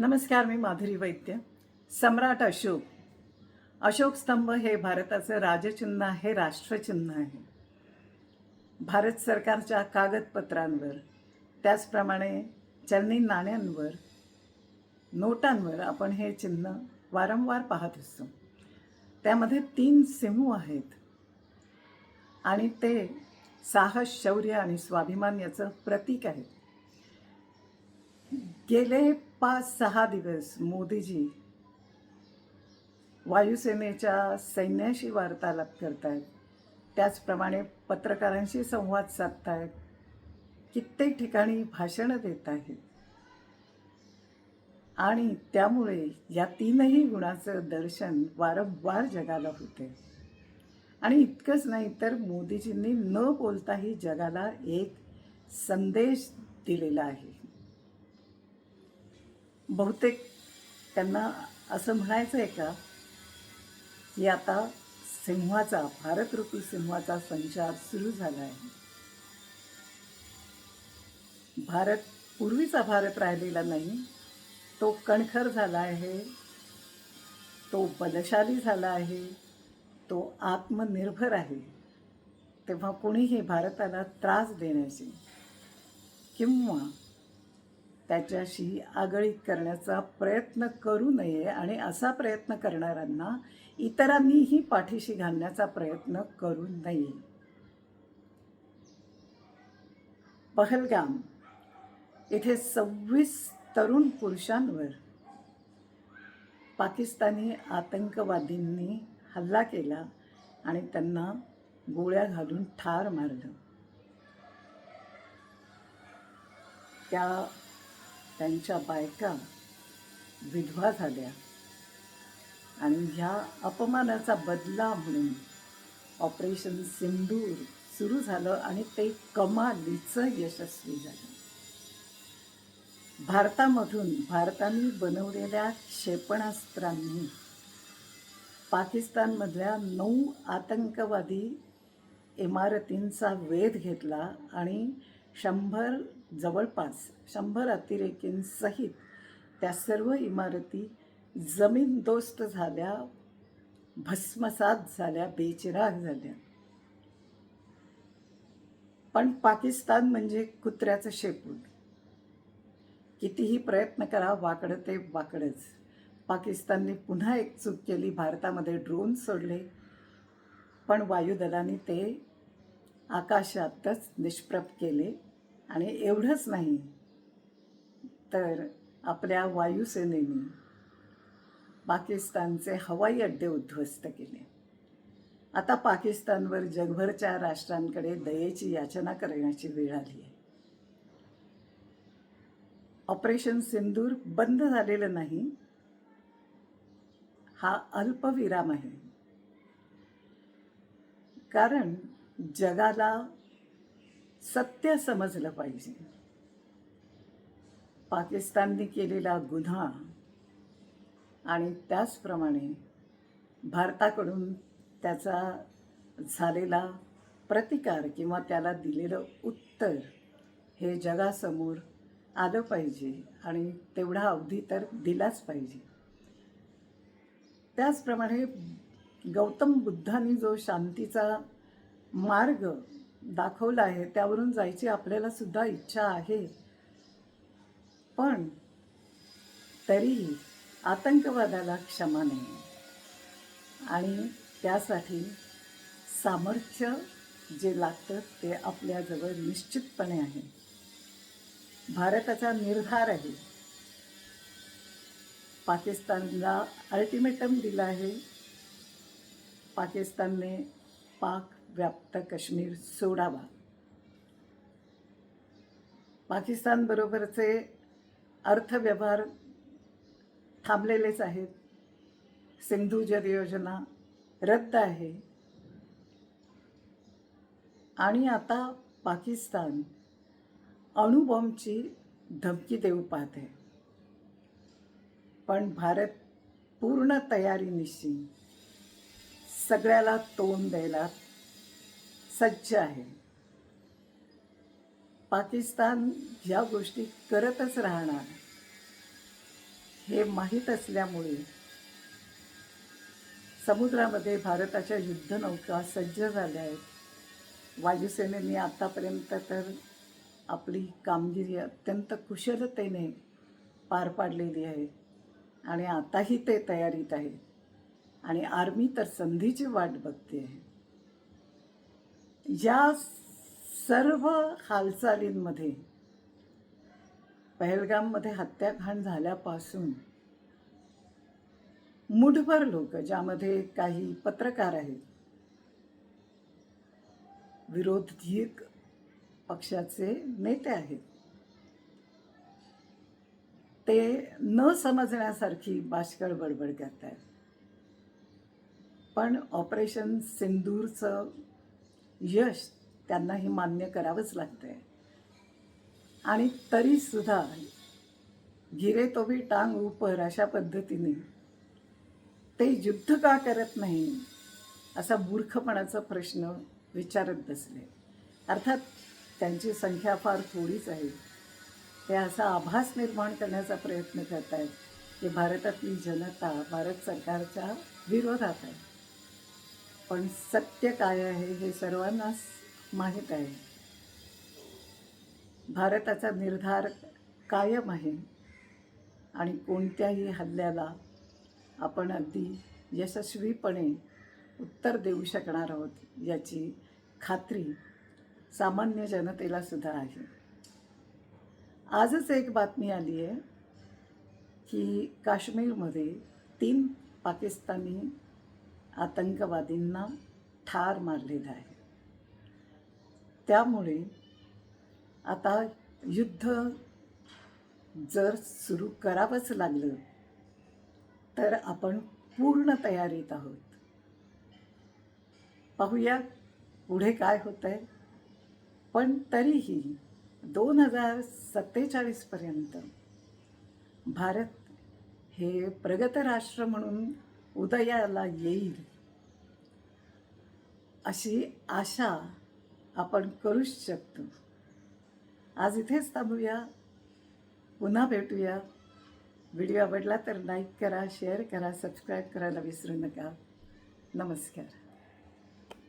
नमस्कार मी माधुरी वैद्य. सम्राट अशोक. अशोक स्तंभ हे भारताचं राजचिन्ह आहे राष्ट्रचिन्ह आहे. भारत सरकारच्या कागदपत्रांवर त्याचप्रमाणे चलनी नाण्यांवर नोटांवर आपण हे चिन्ह वारंवार पाहत असतो. त्यामध्ये तीन सिंह आहेत आणि ते साहस शौर्य आणि स्वाभिमान याचं प्रतीक आहे गेले पाच सहा दिवस मोदीजी वायुसेनेच्या सैन्याशी वार्तालाप करत आहेत त्याचप्रमाणे पत्रकारांशी संवाद साधत आहेत कित्येक ठिकाणी भाषणं देत आहेत आणि त्यामुळे या तीनही गुणाचं दर्शन वारंवार जगाला होते आणि इतकंच नाही तर मोदीजींनी न बोलताही जगाला एक संदेश दिलेला आहे. बहुतेक त्यांना असं म्हणायचं आहे का की आता सिंहाचा भारतरूपी सिंहाचा संचार सुरू झाला आहे. भारत पूर्वीचा भारत राहिलेला नाही तो कणखर झाला आहे तो बलशाली झाला आहे तो आत्मनिर्भर आहे. तेव्हा कुणीही भारताला त्रास देण्याची किंवा त्याच्याशी आगळीक करण्याचा प्रयत्न करू नये आणि असा प्रयत्न करणाऱ्यांना इतरांनीही पाठीशी घालण्याचा प्रयत्न करू नये. पहलगाम इथे सव्वीस तरुण पुरुषांवर पाकिस्तानी आतंकवादींनी हल्ला केला आणि त्यांना गोळ्या घालून ठार मारलं. त्या त्यांच्या बायका विधवा झाल्या. आणि ह्या अपमानाचा बदला म्हणून ऑपरेशन सिंदूर सुरू झालं आणि ते कमालीचं यशस्वी झालं. भारतामधून भारताने बनवलेल्या क्षेपणास्त्रांनी पाकिस्तानमधल्या नऊ आतंकवादी इमारतींचा वेध घेतला आणि शंभर जवळपास शंभर अतिरेकींसहित त्या सर्व इमारती जमीनदोस्त झाल्या भस्मसात झाल्या बेचिराग झाल्या. पण पाकिस्तान म्हणजे कुत्र्याचं शेपूट. कितीही प्रयत्न करा वाकडं ते वाकडंच. पाकिस्तानने पुन्हा एक चूक केली भारतामध्ये ड्रोन सोडले. पण वायुदलाने ते आकाशातच निष्प्रभ केले. आणि एवढंच नाही. तर आपल्या वायुसेनेने पाकिस्तानचे हवाई अड्डे उद्ध्वस्त केले. आता पाकिस्तानवर जगभरच्या राष्ट्रांकडे दयेची याचना करण्याची वेळ आली आहे. ऑपरेशन सिंदूर बंद झालेलं नाही हा अल्पविराम आहे. कारण जगाला सत्य समजलं पाहिजे. पाकिस्तानने केलेला गुन्हा आणि त्याचप्रमाणे भारताकडून त्याचा झालेला प्रतिकार किंवा त्याला दिलेलं उत्तर हे जगासमोर आलं पाहिजे आणि तेवढा अवधी तर दिलाच पाहिजे. त्याचप्रमाणे गौतम बुद्धांनी जो शांतीचा मार्ग दाखवलं आहे त्यावरून जायची आपल्याला सुद्धा इच्छा आहे. पण तरीही आतंकवादाला क्षमा नाही. आणि त्यासाठी सामर्थ्य जे लागतं ते आपल्याजवळ निश्चितपणे आहे. भारताचा निर्धार आहे. पाकिस्तानला अल्टिमेटम दिला आहे. पाकिस्तानने पाक व्याप्त काश्मीर सोडावा. पाकिस्तानबरोबरचे अर्थव्यवहार थांबलेलेच आहेत. सिंधू जल योजना रद्द आहे. आणि आता पाकिस्तान अणुबॉम्बची धमकी देऊ पाहते. पण भारत पूर्ण तयारीनिशी सगळ्याला तोंड द्यायला सज्ज आहे. पाकिस्तान ह्या गोष्टी करतच राहणार. हे माहीत असल्यामुळे समुद्रामध्ये भारताच्या युद्धनौका सज्ज झाल्या आहेत. वायुसेनेने आतापर्यंत तर आपली कामगिरी अत्यंत कुशलतेने पार पाडलेली आहे आणि आताही ते तयारीत आहे आणि आर्मी तर संधीची वाट बघते आहे. या सर्व हालचालींमध्ये पहलगाममध्ये हत्याकांड झाल्यापासून मुठभर लोक ज्यामध्ये काही पत्रकार आहेत विरोधी पक्षाचे नेते आहेत ते न समजण्यासारखी बाष्कळ बडबड करत आहेत पण ऑपरेशन सिंदूरचं यश त्यांनाही मान्य करावंच लागतंय. आणि तरीसुद्धा गिरे तो भी टांग उपर अशा पद्धतीने ते युद्ध का करत नाही असा मूर्खपणाचा प्रश्न विचारत बसले. अर्थात त्यांची संख्या फार थोडीच आहे. ते असा आभास निर्माण करण्याचा प्रयत्न करत आहेत की भारतातली जनता भारत सरकारच्या विरोधात आहे. पण सत्य काय आहे हे सर्वांनाच माहीत आहे. भारताचा निर्धार कायम आहे आणि कोणत्याही हल्ल्याला आपण अगदी यशस्वीपणे उत्तर देऊ शकणार आहोत याची खात्री सामान्य जनतेला सुद्धा आहे. आजच एक बातमी आली आहे की काश्मीरमध्ये तीन पाकिस्तानी आतंकवादींना ठार मारलेलं आहे. त्यामुळे आता युद्ध जर सुरू करावंच लागलं तर आपण पूर्ण तयारीत आहोत. पाहूया पुढे काय होतं आहे पण तरीही दोन हजार सत्तेचाळीसपर्यंत भारत हे प्रगत राष्ट्र म्हणून उदयाला येईल. अशी आशा आपण करूच शकतो. आज इथेच थांबूया. पुन्हा भेटूया. व्हिडिओ आवडला तर लाईक करा शेअर करा सबस्क्राईब करायला विसरू नका. नमस्कार.